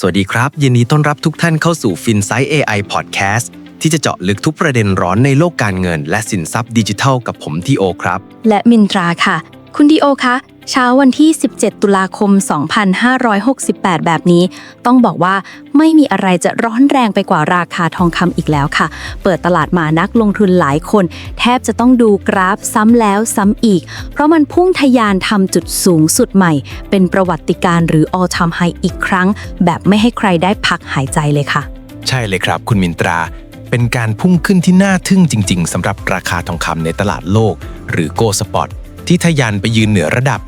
สวัสดีครับ ยินดีต้อนรับทุกท่านเข้าสู่ FinSight AI Podcast ที่จะเจาะลึกทุกประเด็นร้อนในโลกการเงิน และสินทรัพย์ดิจิทัลกับผมทีโอครับ และมินตราค่ะ คุณดีโอคะ เช้าวันที่ 17 ตุลาคม 2568 แบบนี้ ต้องบอกว่าไม่มีอะไรจะร้อนแรงไปกว่าราคาทองคำอีกแล้วค่ะ เปิดตลาดมานักลงทุนหลายคน แทบจะต้องดูกราฟซ้ำแล้วซ้ำอีก เพราะมันพุ่งทะยานทำจุดสูงสุดใหม่ เป็นประวัติการณ์หรือ all time high อีกครั้ง แบบไม่ให้ใครได้พักหายใจเลยค่ะ ใช่เลยครับคุณมินตรา เป็นการพุ่งขึ้นที่น่าทึ่งจริง ๆสำหรับราคาทองคำในตลาดโลก หรือโกสปอต ที่ทะยานไปยืนเหนือระดับ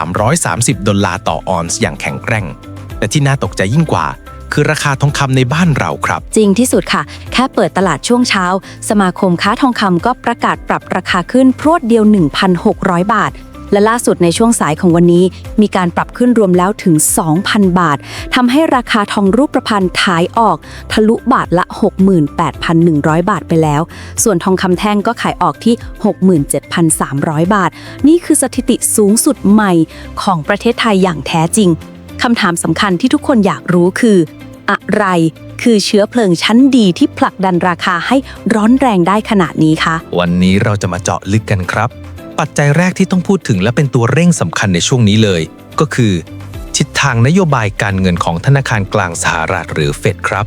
4,330 ดอลลาร์ต่อออนซ์อย่างแข็งแกร่ง แต่ที่น่าตกใจยิ่งกว่า คือราคาทองคำในบ้านเราครับ จริงที่สุดค่ะ แค่เปิดตลาดช่วงเช้า สมาคมค้าทองคำก็ประกาศปรับราคาขึ้นพรวดเดียว 1,600 บาท และล่าสุดในช่วงสายของวันนี้ มีการปรับขึ้นรวมแล้วถึง 2,000 บาททำให้ราคาทองรูปประพันธ์ขายออก ทะลุบาทละ 68,100 บาทไปแล้ว ส่วนทองคำแท่งก็ขายออกที่ 67,300 บาท นี่คือสถิติสูงสุดใหม่ของประเทศไทยอย่างแท้จริงคำถามสำคัญที่ทุกคนอยากรู้คือ อะไรคือเชื้อเพลิงชั้นดีที่ผลักดันราคาให้ร้อนแรงได้ขนาดนี้คะ วันนี้เราจะมาเจาะลึกกันครับ ปัจจัยแรกที่ต้องพูดถึงและเป็นตัวเร่งสำคัญในช่วงนี้เลย ก็คือ ทิศทางนโยบายการเงินของธนาคารกลางสหรัฐหรือเฟดครับ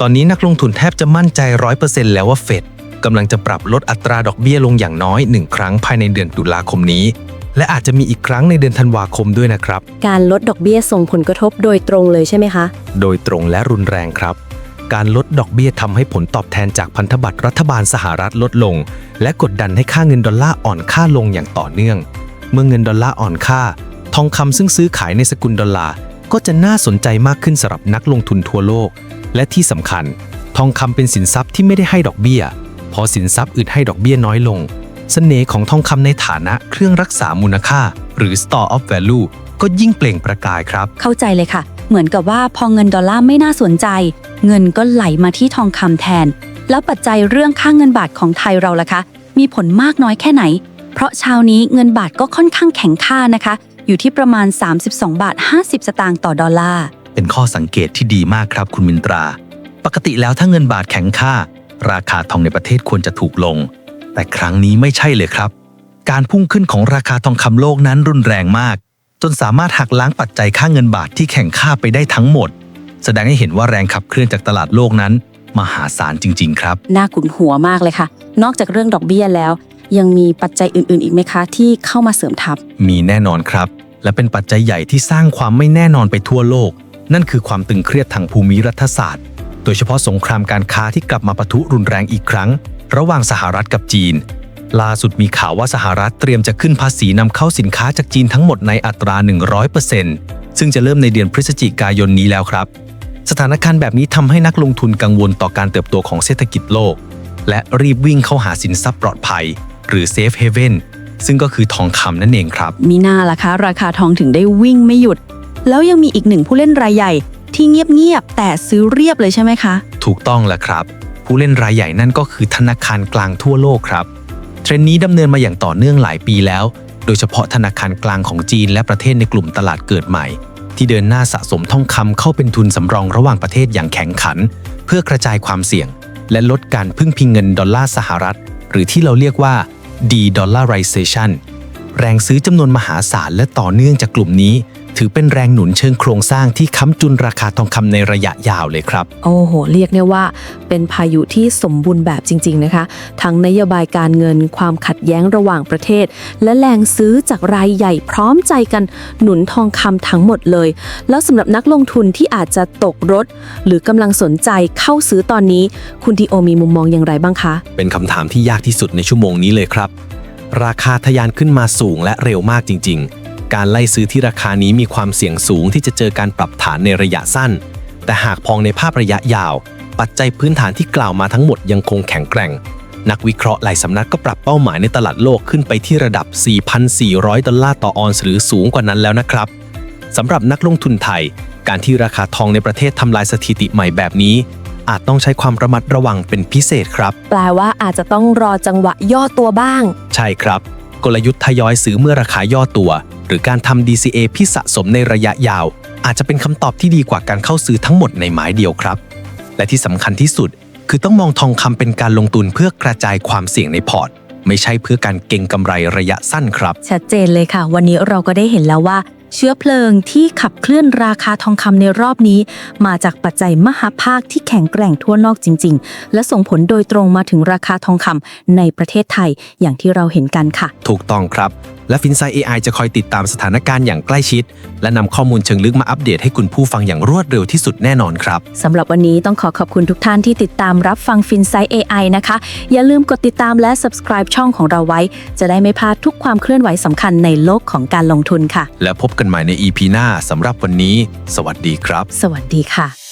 ตอนนี้นักลงทุนแทบจะมั่นใจ 100%แล้วว่าเฟดกำลังจะปรับลดอัตราดอกเบี้ยลงอย่างน้อย 1 ครั้งภายในเดือนตุลาคมนี้ และอาจจะมีอีกครั้งในเดือนธันวาคมด้วยนะครับ การลดดอกเบี้ยส่งผลกระทบโดยตรงเลยใช่ไหมคะ โดยตรงและรุนแรงครับ การลดดอกเบี้ยทำให้ผลตอบแทนจากพันธบัตรรัฐบาลสหรัฐลดลง และกดดันให้ค่าเงินดอลลาร์อ่อนค่าลงอย่างต่อเนื่อง เมื่อเงินดอลลาร์อ่อนค่า ทองคำซึ่งซื้อขายในสกุลดอลลาร์ก็จะน่าสนใจมากขึ้นสำหรับนักลงทุนทั่วโลก และที่สำคัญ ทองคำเป็นสินทรัพย์ที่ไม่ได้ให้ดอกเบี้ย พอสินทรัพย์อื่นให้ดอกเบี้ยน้อยลงเสน่ห์ของทองคำในฐานะเครื่องรักษามูลค่า หรือ store of value ก็ยิ่งเปล่งประกายครับ เข้าใจเลยค่ะ เหมือนกับว่าพอเงินดอลลาร์ไม่น่าสนใจ เงินก็ไหลมาที่ทองคำแทน แล้วปัจจัยเรื่องค่างเงินบาทของไทยเราล่ะคะ มีผลมากน้อยแค่ไหน เพราะเช้านี้เงินบาทก็ค่อนข้างแข็งค่านะคะ อยู่ที่ประมาณ 32 บาท 50 สตางค์ต่อดอลลาร์เป็นข้อสังเกตที่ดีมากครับคุณมินตรา ปกติแล้วถ้าเงินบาทแข็งค่า ราคาทองในประเทศควรจะถูกลง แต่ครั้งนี้ไม่ใช่เลยครับ การพุ่งขึ้นของราคาทองคำโลกนั้นรุนแรงมาก จนสามารถหักล้างปัจจัยค่าเงินบาทที่แข็งค่าไปได้ทั้งหมด แสดงให้เห็นว่าแรงขับเคลื่อนจากตลาดโลกนั้น มหาศาลจริง ๆ ครับ น่าขุนหัวมากเลยค่ะ นอกจากเรื่องดอกเบี้ยแล้ว ยังมีปัจจัยอื่น ๆ อีกไหมคะที่เข้ามาเสริมทับ มีแน่นอนครับ และเป็นปัจจัยใหญ่ที่สร้างความไม่แน่นอนไปทั่วโลก นั่นคือความตึงเครียดทางภูมิรัฐศาสตร์ โดยเฉพาะสงครามการค้าที่กลับมาปะทุรุนแรงอีกครั้ง ระหว่างสหรัฐกับจีน ล่าสุดมีข่าวว่าสหรัฐเตรียมจะขึ้นภาษีนำเข้าสินค้าจากจีนทั้งหมดในอัตรา 100%ซึ่งจะเริ่มในเดือนพฤศจิกายนนี้แล้วครับ สถานการณ์แบบนี้ทำให้นักลงทุนกังวลต่อการเติบโตของเศรษฐกิจโลก และรีบวิ่งเข้าหาสินทรัพย์ปลอดภัย หรือ Safe Haven ซึ่งก็คือทองคำนั่นเองครับ มีหน้าล่ะคะ ราคาทองถึงได้วิ่งไม่หยุด แล้วยังมีอีกหนึ่งผู้เล่นรายใหญ่ ที่เงียบๆแต่ซื้อเรียบเลยใช่ไหมคะ ถูกต้องแล้วครับ ผู้เล่นรายใหญ่นั่นก็คือธนาคารกลางทั่วโลกครับเท รนด์นี้ดำเนินมาอย่างต่อเนื่องหลายปีแล้ว โดยเฉพาะธนาคารกลางของจีนและประเทศในกลุ่มตลาดเกิดใหม่ ที่เดินหน้าสะสมทองคำเข้าเป็นทุนสำรองระหว่างประเทศอย่างแข็งขัน เพื่อกระจายความเสี่ยง และลดการพึ่งพิงเงินดอลลาร์สหรัฐ หรือที่เราเรียกว่า de-dollarization แรงซื้อจำนวนมหาศาลและต่อเนื่องจากกลุ่มนี้ ถือเป็นแรงหนุนเชิงโครงสร้างที่ค้ำจุนราคาทองคำในระยะยาวเลยครับ โอ้โห เรียกได้ว่าเป็นพายุที่สมบูรณ์แบบจริง ๆ นะคะ ทั้งนโยบายการเงินความขัดแย้งระหว่างประเทศ และแรงซื้อจากรายใหญ่พร้อมใจกันหนุนทองคำทั้งหมดเลย แล้วสำหรับนักลงทุนที่อาจจะตกรถ หรือกำลังสนใจเข้าซื้อตอนนี้ คุณทีโอมีมุมมองอย่างไรบ้างคะ เป็นคำถามที่ยากที่สุดในชั่วโมงนี้เลยครับ ราคาทะยานขึ้นมาสูงและเร็วมากจริง ๆ การไล่ซื้อที่ราคานี้มีความเสี่ยงสูงที่จะเจอการปรับฐานในระยะสั้น แต่หากพองในภาพระยะยาว ปัจจัยพื้นฐานที่กล่าวมาทั้งหมดยังคงแข็งแกร่ง นักวิเคราะห์หลายสำนักก็ปรับเป้าหมายในตลาดโลกขึ้นไปที่ระดับ 4,400 ดอลลาร์ต่อออนซ์หรือสูงกว่านั้นแล้วนะครับสำหรับนักลงทุนไทย การที่ราคาทองในประเทศทำลายสถิติใหม่แบบนี้อาจต้องใช้ความระมัดระวังเป็นพิเศษครับ แปลว่าอาจจะต้องรอจังหวะย่อตัวบ้าง ใช่ครับ กลยุทธ์ทยอยซื้อเมื่อราคาย่อตัว หรือการทำ DCA พิสะสมในระยะยาว อาจจะเป็นคำตอบที่ดีกว่าการเข้าซื้อทั้งหมดในหมายเดียวครับ และที่สำคัญที่สุด คือต้องมองทองคำเป็นการลงทุนเพื่อกระจายความเสี่ยงในพอร์ต ไม่ใช่เพื่อการเก็งกำไรระยะสั้นครับ ชัดเจนเลยค่ะ วันนี้เราก็ได้เห็นแล้วว่า เชื้อเพลิงที่ขับเคลื่อนราคาทองคำในรอบนี้ มาจากปัจจัยมหาภาคที่แข็งแกร่งทั่วนอกจริง ๆ และส่งผลโดยตรงมาถึงราคาทองคำในประเทศไทยอย่างที่เราเห็นกันค่ะ ถูกต้องครับ และฟินไซ AI จะคอยติดตามสถานการณ์อย่างใกล้ชิด และนำข้อมูลเชิงลึกมาอัปเดตให้คุณผู้ฟังอย่างรวดเร็วที่สุดแน่นอนครับ สำหรับวันนี้ต้องขอขอบคุณทุกท่านที่ติดตามรับฟัง FinSight AI นะคะ อย่าลืมกดติดตามและ subscribe ช่องของเราไว้ จะได้ไม่พลาดทุกความเคลื่อนไหวสำคัญในโลกของการลงทุนค่ะ และพบกันใหม่ใน EP หน้าสำหรับวันนี้ สวัสดีครับ สวัสดีค่ะ